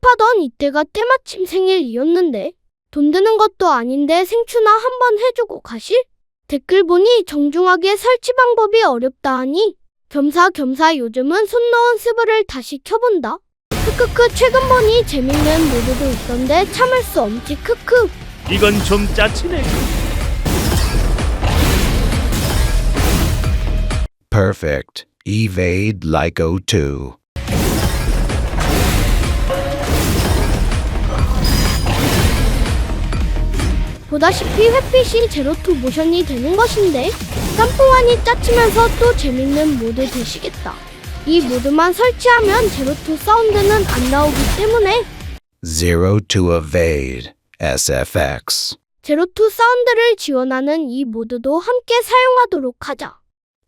편집하던 이때가 때마침 생일이었는데 돈 드는 것도 아닌데 생추나 한번 해주고 가실? 댓글 보니 정중하게 설치 방법이 어렵다 하니 겸사겸사 요즘은 손 넣은 스브를 다시 켜본다. 크크크 최근 보니 재밌는 모드도 있던데 참을 수 없지 크크. 이건 좀 짜치네. Perfect. Evade Lyco 2. 보다시피 햇빛이 제로투 모션이 되는 것인데 짬뽕하니 짜치면서 또 재밌는 모드 되시겠다. 이 모드만 설치하면 제로투 사운드는 안 나오기 때문에 Zero to Evade. SFX. 제로투 사운드를 지원하는 이 모드도 함께 사용하도록 하자.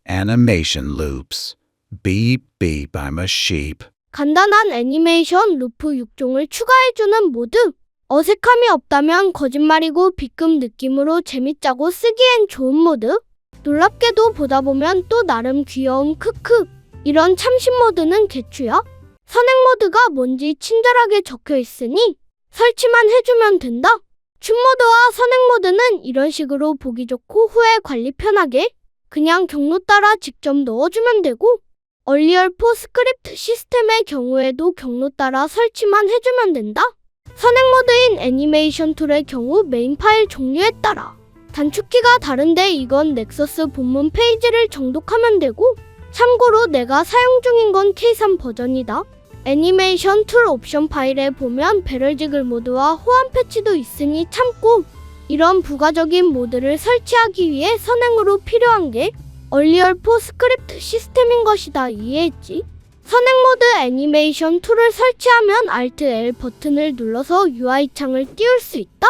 Animation Loops. Beep beep, I'm a sheep. 간단한 애니메이션 루프 6종을 추가해주는 모드. 어색함이 없다면 거짓말이고 B급 느낌으로 재밌자고 쓰기엔 좋은 모드. 놀랍게도 보다 보면 또 나름 귀여운 크크. 이런 참신 모드는 개추야. 선행 모드가 뭔지 친절하게 적혀 있으니 설치만 해주면 된다. 춤 모드와 선행 모드는 이런 식으로 보기 좋고 후에 관리 편하게 그냥 경로 따라 직접 넣어주면 되고 얼리얼포 스크립트 시스템의 경우에도 경로 따라 설치만 해주면 된다. 선행 모드인 애니메이션 툴의 경우 메인 파일 종류에 따라 단축키가 다른데 이건 넥서스 본문 페이지를 정독하면 되고 참고로 내가 사용 중인 건 K3 버전이다. 애니메이션 툴 옵션 파일에 보면 배럴지글 모드와 호환 패치도 있으니 참고 이런 부가적인 모드를 설치하기 위해 선행으로 필요한 게 얼리얼포 스크립트 시스템인 것이다 이해했지? 선행 모드 애니메이션 툴을 설치하면 Alt L 버튼을 눌러서 UI 창을 띄울 수 있다.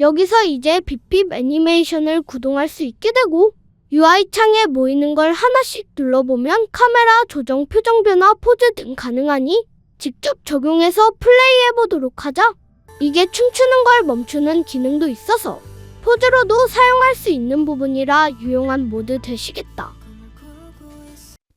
여기서 이제 빕빕 애니메이션을 구동할 수 있게 되고 UI 창에 모이는 걸 하나씩 눌러보면 카메라 조정, 표정 변화, 포즈 등 가능하니 직접 적용해서 플레이해보도록 하자. 이게 춤추는 걸 멈추는 기능도 있어서 포즈로도 사용할 수 있는 부분이라 유용한 모드 되시겠다.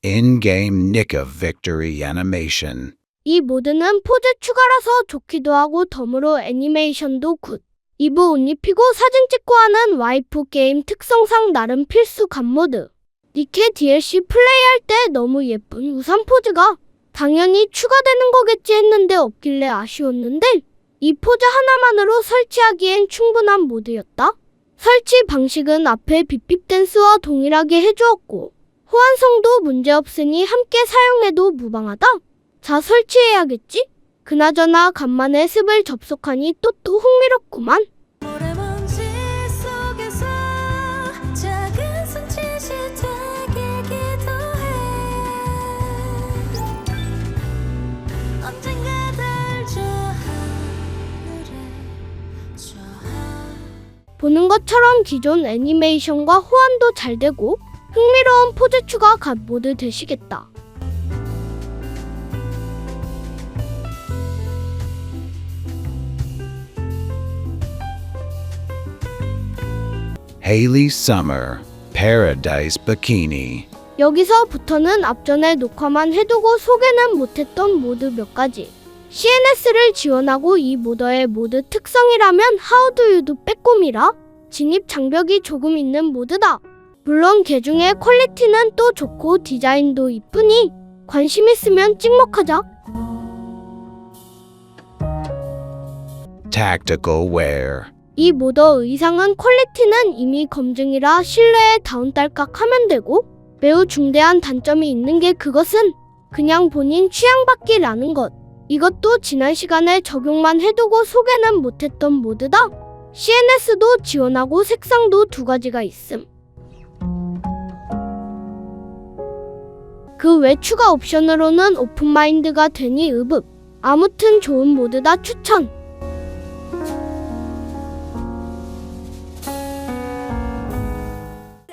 In game Nick of Victory Animation. 이 모드는 포즈 추가라서 좋기도 하고 덤으로 애니메이션도 굿. 이브 옷 입히고 사진 찍고 하는 와이프 게임 특성상 나름 필수 간 모드. 니케 DLC 플레이할 때 너무 예쁜 우산 포즈가 당연히 추가되는 거겠지 했는데 없길래 아쉬웠는데 이 포즈 하나만으로 설치하기엔 충분한 모드였다. 설치 방식은 앞에 빕빕 댄스와 동일하게 해주었고 호환성도 문제없으니 함께 사용해도 무방하다. 자 설치해야겠지? 그나저나 간만에 습을 접속하니 또 또 흥미롭구만. 보는 것처럼 기존 애니메이션과 호환도 잘 되고 흥미로운 포즈 추가 갓 모드 되시겠다. Haley Summer. Paradise Bikini. 여기서부터는 앞전에 녹화만 해두고 소개는 못했던 모드 몇 가지. CNS를 지원하고 이 모더의 모드 특성이라면 How do you do 빼꼼이라 진입 장벽이 조금 있는 모드다. 물론 개 중에 퀄리티는 또 좋고 디자인도 이쁘니 관심 있으면 찍먹하자. Tactical Wear. 이 모더 의상은 퀄리티는 이미 검증이라 신뢰에 다운딸깍 하면 되고 매우 중대한 단점이 있는 게 그것은 그냥 본인 취향받기라는 것. 이것도 지난 시간에 적용만 해두고 소개는 못했던 모드다. CNS도 지원하고 색상도 두 가지가 있음. 그 외 추가 옵션으로는 오픈마인드가 되니 읍읍. 아무튼 좋은 모드다 추천.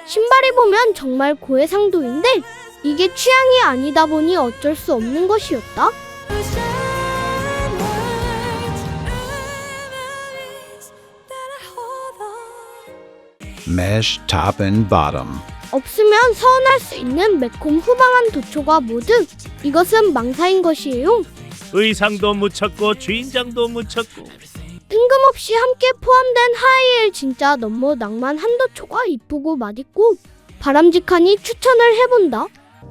신발이 보면 정말 고해상도인데 이게 취향이 아니다 보니 어쩔 수 없는 것이었다. Mesh Top and Bottom. 없으면 서운할 수 있는 매콤 후방한 도초가 모두 이것은 망사인 것이에요. 의상도 묻혔고 주인장도 묻혔고 뜬금없이 함께 포함된 하이힐 진짜 너무 낭만 한 도초가 이쁘고 맛있고 바람직하니 추천을 해본다.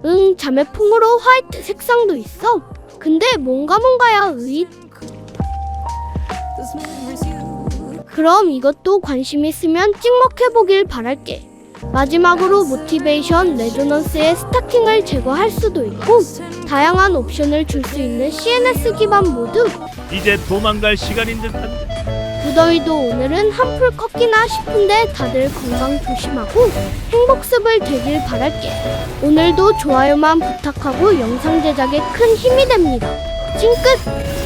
응 자매풍으로 화이트 색상도 있어. 근데 뭔가 뭔가야 you 그럼 이것도 관심 있으면 찍먹해보길 바랄게. 마지막으로 모티베이션 레조넌스의 스타킹을 제거할 수도 있고 다양한 옵션을 줄 수 있는 CNS 기반 모드 이제 도망갈 시간인 듯한데 무더위도 오늘은 한풀 컸기나 싶은데 다들 건강 조심하고 행복습을 되길 바랄게. 오늘도 좋아요만 부탁하고 영상 제작에 큰 힘이 됩니다. 찡끝!